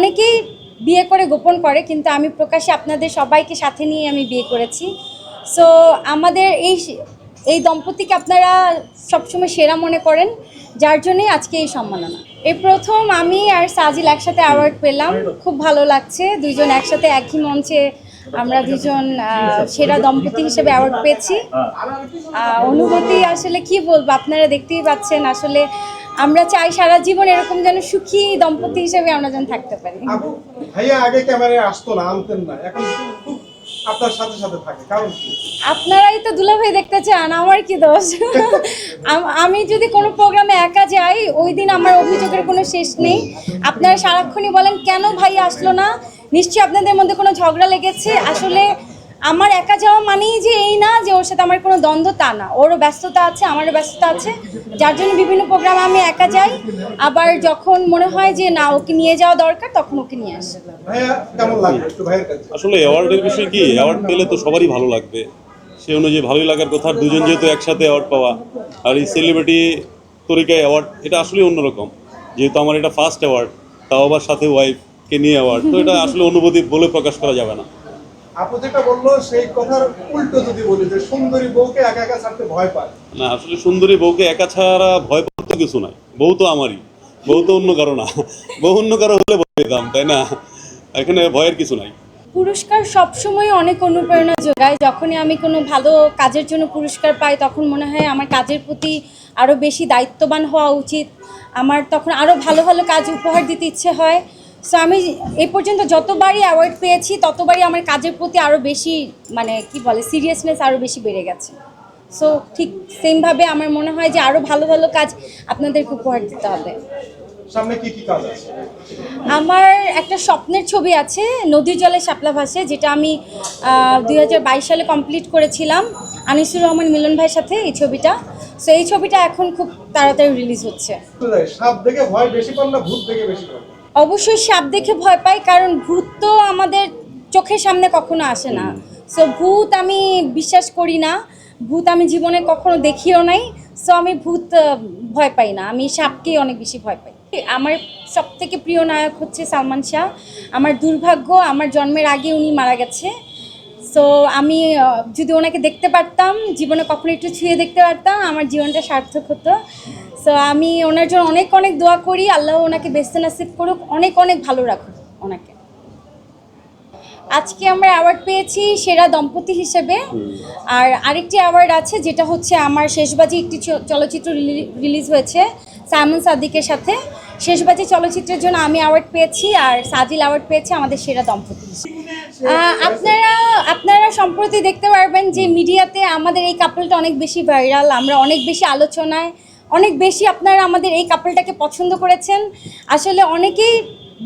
অনেকেই বিয়ে করে গোপন করে, কিন্তু আমি প্রকাশ্যে আপনাদের সবাইকে সাথে নিয়ে আমি বিয়ে করেছি। সো আমাদের এই এই দম্পতিকে আপনারা সবসময় সেরা মনে করেন, যার জন্যই আজকে এই সম্মাননা। এই প্রথম আমি আর সাজিল একসাথে অ্যাওয়ার্ড পেলাম, খুব ভালো লাগছে, দুইজন একসাথে একই মঞ্চে আমরা দুজন সেরা দম্পতি হিসেবে অ্যাওয়ার্ড পেয়েছি। অনুভূতি আসলে কি বলব, আপনারা দেখতেই পাচ্ছেন, আসলে আমরা চাই সারা জীবন এরকম যেন সুখী দম্পতি হিসেবে আমরা যেন থাকতে পারি। ভাইয়া আগে ক্যামেরায় আসতো না আনতেন না। এখন আপনার সাথে সাথে থাকে কারণ কি? আপনারাই তো দুলাভাই দেখতে চান আমার কি দোষ? আম- আমি যদি কোনো প্রোগ্রামে একা যাই ওই দিন আমার অভিযোগের কোনো শেষ নেই। আপনারা সারাক্ষণই বলেন কেন ভাই আসলো না? নিশ্চয়ই আপনাদের মধ্যে কোনো ঝগড়া লেগেছে। আসলে আমার একা যাওয়া মানেই যে এই না যে ওর সাথে আমার কোনো দ্বন্দ্ব তা না। ওরও ব্যস্ততা আছে আমারও ব্যস্ততা আছে। যার জন্য বিভিন্ন প্রোগ্রামে আমি একা যাই। আবার যখন মনে হয় যে না ওকে নিয়ে যাওয়া দরকার তখন ওকে নিয়ে আসে। ভাইয়া কেমন লাগবে একটু ভাইয়ের কাছে। আসলে অ্যাওয়ার্ডের বিষয় কি? অ্যাওয়ার্ড পেলে তো সবারই ভালো লাগবে। সে অনুযায়ী ভালোই লাগার কথা। দুজন যেহেতু একসাথে অ্যাওয়ার্ড পাওয়া। আর এই সেলিব্রিটি তরিকায় অ্যাওয়ার্ড এটা আসলে অন্যরকম। যেহেতু আমার এটা ফার্স্ট অ্যাওয়ার্ড তাও আবার সাথে ওয়াইফকে নিয়ে অ্যাওয়ার্ড তো এটা আসলে অনুভূতি বলে প্রকাশ করা যাবে না। আপু যেটা বলল সেই কথার উল্টো যদি বলি যে সুন্দরী বউকে একা একা ছাড়তে ভয় পায়। না আসলে সুন্দরী বউকে একা ছাড়া ভয় পাওয়ার তো কিছু নাই। বউ তো আমারই। বউ তো অন্য কারও না। বউ অন্য কারও হলে ভয় পেতাম তাই না? এখানে ভয়ের কিছু নাই। পুরস্কার সবসময় অনেক অনুপ্রেরণা যোগায়। যখনই আমি কোনো ভালো কাজের জন্য পুরস্কার পাই তখন মনে হয় আমার কাজের প্রতি আরও বেশি দায়িত্ববান হওয়া উচিত। আমার তখন আরও ভালো ভালো কাজ উপহার দিতে ইচ্ছে হয়। সো আমি এ পর্যন্ত যতবারই অ্যাওয়ার্ড পেয়েছি ততবারই আমার কাজের প্রতি আরও বেশি মানে কি বলে সিরিয়াসনেস আরও বেশি বেড়ে গেছে। সো ঠিক সেমভাবে আমার মনে হয় যে আরও ভালো ভালো কাজ আপনাদেরকে উপহার দিতে হবে। আমার একটা স্বপ্নের ছবি আছে নদীর জলে শাপলা ভাসে যেটা আমি দুই হাজার বাইশ সালে কমপ্লিট করেছিলাম আনিসুর রহমান মিলন ভাইয়ের সাথে এই ছবিটা। সো এই ছবিটা এখন খুব তাড়াতাড়ি রিলিজ হচ্ছে। সাপ দেখে ভয় বেশি পান না ভূত দেখে বেশি পান? অবশ্যই সাপ দেখে ভয় পাই, কারণ ভূত তো আমাদের চোখের সামনে কখনো আসে না। সো ভূত আমি বিশ্বাস করি না। ভূত আমি জীবনে কখনো দেখিও নাই। সো আমি ভূত ভয় পাই না। আমি সাপকেই অনেক বেশি ভয় পাই। আমার সব থেকে প্রিয় নায়ক হচ্ছে সালমান শাহ। আমার দুর্ভাগ্য, আমার জন্মের আগে উনি মারা গেছে। সো আমি যদি ওনাকে দেখতে পারতাম, জীবনে কখনো একটু ছুঁয়ে দেখতে পারতাম, আমার জীবনটা সার্থক হতো। সো আমি ওনার জন্য অনেক অনেক দোয়া করি। আল্লাহ ওনাকে বেস্ত নাসিব করুক। অনেক অনেক ভালো রাখুক ওনাকে। আজকে আমরা অ্যাওয়ার্ড পেয়েছি সেরা দম্পতি হিসেবে। আর আরেকটি অ্যাওয়ার্ড আছে যেটা হচ্ছে আমার শেষবাজি একটি চলচ্চিত্র রিলিজ হয়েছে সাইমন সাদিকের সাথে। শেষবাজি চলচ্চিত্রের জন্য আমি অ্যাওয়ার্ড পেয়েছি আর সাজিল অ্যাওয়ার্ড পেয়েছে আমাদের সেরা দম্পতি। আপনারা আপনারা সম্প্রতি দেখতে পারবেন যে মিডিয়াতে আমাদের এই কাপলটা অনেক বেশি ভাইরাল আমরা অনেক বেশি আলোচনায় অনেক বেশি আপনারা আমাদের এই কাপলটাকে পছন্দ করেছেন। আসলে অনেকেই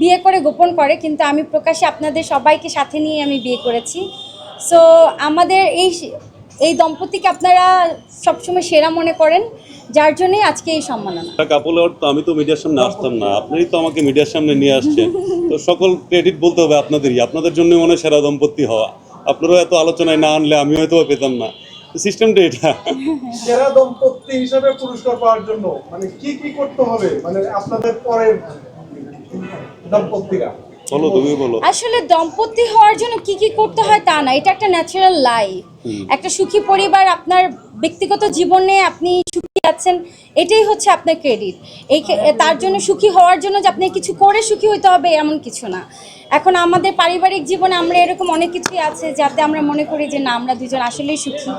বিয়ে করে গোপন করে, কিন্তু আমি প্রকাশ্যে আপনাদের সবাইকে সাথে নিয়ে আমি বিয়ে করেছি। সো আমাদের এই এই দম্পতিকে আপনারা সবসময় সেরা মনে করেন, যার জন্যই আজকে এই সম্মাননা। কাপল তো আমি তো মিডিয়ার সামনে আসতাম না আপনারই তো আমাকে মিডিয়ার সামনে নিয়ে আসছেন তো সকল ক্রেডিট বলতে হবে আপনাদেরই, আপনাদের জন্য মনে সেরা দম্পতি হওয়া। আপনারাও এত আলোচনায় না আনলে আমি হয়তো পেতাম না। সিস্টেমটা এটা। সেরা দম্পতি হিসাবে পুরস্কার পাওয়ার জন্য মানে কি কি করতে হবে? মানে আপনাদের পরের দম্পতিরা। বলো তুমি বলো। আসলে দম্পতি হওয়ার জন্য কি কি করতে হয় তা না এটা একটা ন্যাচারাল লাইফ। একটা সুখী পরিবার আপনার ব্যক্তিগত জীবনে আপনি সুখী আছেন এটাই হচ্ছে আপনার ক্রেডিট এই ক্ষে- তার জন্য সুখী হওয়ার জন্য যে আপনি কিছু করে সুখী হতে হবে এমন কিছু না। এখন আমাদের পারিবারিক জীবনে আমরা এরকম অনেক কিছুই আছে যাতে আমরা মনে করি যে না আমরা দুজন আসলেই সুখী।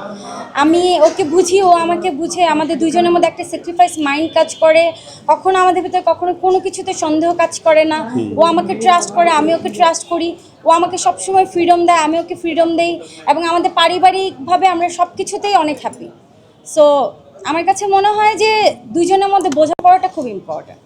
আমি ওকে বুঝি ও আমাকে বুঝে আমাদের দুজনের মধ্যে একটা স্যাক্রিফাইস মাইন্ড কাজ করে। কখনো আমাদের ভিতরে কখনো কোনো কিছুতে সন্দেহ কাজ করে না। ও আমাকে ট্রাস্ট করে আমি ওকে ট্রাস্ট করি। ও আমাকে সবসময় ফ্রিডম দেয়, আমি ওকে ফ্রিডম দেই এবং আমাদের পারিবারিকভাবে আমরা সব কিছুতেই অনেক হ্যাপি সো আমার কাছে মনে হয় যে দুজনের মধ্যে বোঝাপড়াটা খুব ইম্পর্ট্যান্ট